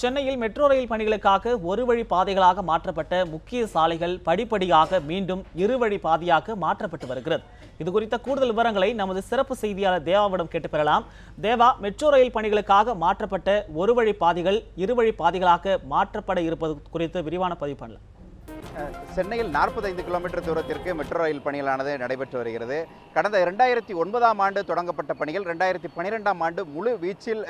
சென்னையில் metro rail பணிகளுக்காக ஒரு வழி பாதைகளாக மாற்றப்பட்ட முக்கிய சாலைகள் படிப்படியாக மீண்டும் இருவழி பாதையாக மாற்றப்பட்டு வருகிறது. இது குறித்த கூடுதல் விவரங்களை நமது சிறப்பு செய்தியாளர் தேவாவிடம் கேட்டு பெறலாம். தேவா மெட்ரோ ரயில் பணிகளுக்காக மாற்றப்பட்ட ஒரு வழி பாதைகள் இருவழி பாதைகளாக மாற்றப்பட இருப்பது குறித்து விரிவான பதிவு பண்ணலாம். சென்னையில் 45 கிலோமீட்டர் தூரத்திற்கு மெட்ரோ ரயில் பணிகளானது நடைபெற்று வருகிறது. கடந்த இரண்டாயிரத்தி ஒன்பதாம் ஆண்டு தொடங்கப்பட்ட பணிகள் ரெண்டாயிரத்தி பன்னிரெண்டாம் ஆண்டு முழு வீச்சில்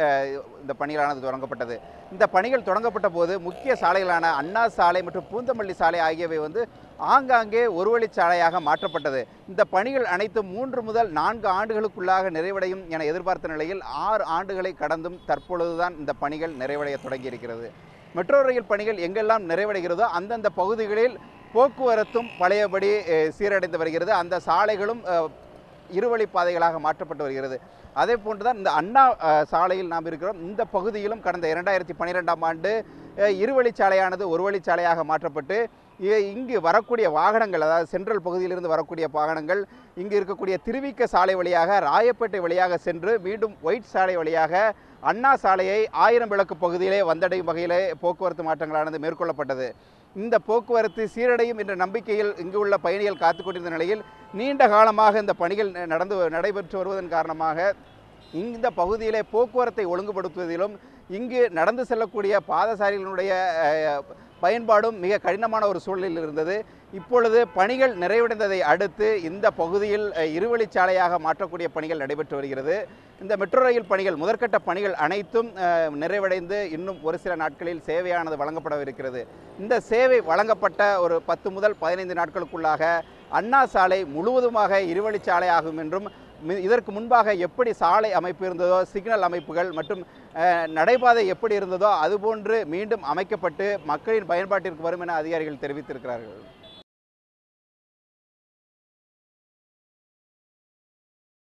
இந்த பணிகளானது தொடங்கப்பட்டது. இந்த பணிகள் தொடங்கப்பட்ட போது முக்கிய சாலைகளான அண்ணா சாலை மற்றும் பூந்தமல்லி சாலை ஆகியவை வந்து ஆங்காங்கே ஒரு வழிச்சாலையாக மாற்றப்பட்டது. இந்த பணிகள் அனைத்தும் மூன்று முதல் நான்கு ஆண்டுகளுக்குள்ளாக நிறைவடையும் என எதிர்பார்த்த நிலையில் ஆறு ஆண்டுகளை கடந்தும் தற்பொழுதுதான் இந்த பணிகள் நிறைவடைய தொடங்கியிருக்கிறது. மெட்ரோ ரயில் பணிகள் எங்கெல்லாம் நிறைவடைகிறதோ அந்தந்த பகுதிகளில் போக்குவரத்தும் பழையபடி சீரடைந்து வருகிறது. அந்த சாலைகளும் இருவழி பாதைகளாக மாற்றப்பட்டு வருகிறது. அதே போன்றுதான் இந்த அண்ணா சாலையில் நாம் இருக்கிறோம். இந்த பகுதியிலும் கடந்த இரண்டாயிரத்தி பன்னிரெண்டாம் ஆண்டு அஹ், இருவழிச்சாலையானது ஒரு வழிச்சாலையாக மாற்றப்பட்டு இ- இங்கு வரக்கூடிய வாகனங்கள் அதாவது சென்ட்ரல் பகுதியிலிருந்து வரக்கூடிய வாகனங்கள் இங்கு இருக்கக்கூடிய திருவிக்க சாலை வழியாக ராயப்பேட்டை வழியாக சென்று மீண்டும் ஒயிட் சாலை வழியாக அண்ணா சாலையை ஆயிரம் விளக்கு பகுதியிலே வந்தடையும் வகையிலே போக்குவரத்து மாற்றங்களானது மேற்கொள்ளப்பட்டது. இந்த போக்குவரத்து சீரடையும் என்ற நம்பிக்கையில் இங்கு உள்ள பயணிகள் காத்து கொண்டிருந்த நிலையில் நீண்ட காலமாக இந்த பணிகள் ந- நடந்து நடைபெற்று வருவதன் காரணமாக இந்த பகுதியிலே போக்குவரத்தை ஒழுங்குபடுத்துவதிலும் இங்கு நடந்து செல்லக்கூடிய பாதசாரிகளுடைய பயன்பாடும் மிக கடினமான ஒரு சூழலில் இருந்தது. இப்பொழுது பணிகள் நிறைவடைந்ததை அடுத்து இந்த பகுதியில் இருவழிச்சாலையாக மாற்றக்கூடிய பணிகள் நடைபெற்று வருகிறது. இந்த மெட்ரோ ரயில் பணிகள் முதற்கட்ட பணிகள் அனைத்தும் நிறைவடைந்து இன்னும் ஒரு சில நாட்களில் சேவையானது வழங்கப்படவிருக்கிறது. இந்த சேவை வழங்கப்பட்ட ஒரு பத்து முதல் பதினைந்து நாட்களுக்குள்ளாக அண்ணா சாலை முழுவதுமாக இருவழிச்சாலை ஆகும் என்றும் இதற்கு முன்பாக எப்படி சாலை அமைப்பு இருந்ததோ சிக்னல் அமைப்புகள் மற்றும் நடைபாதை எப்படி இருந்ததோ அதுபோன்று மீண்டும் அமைக்கப்பட்டு மக்களின் பயன்பாட்டிற்கு வரும் என அதிகாரிகள் தெரிவித்திருக்கிறார்கள்.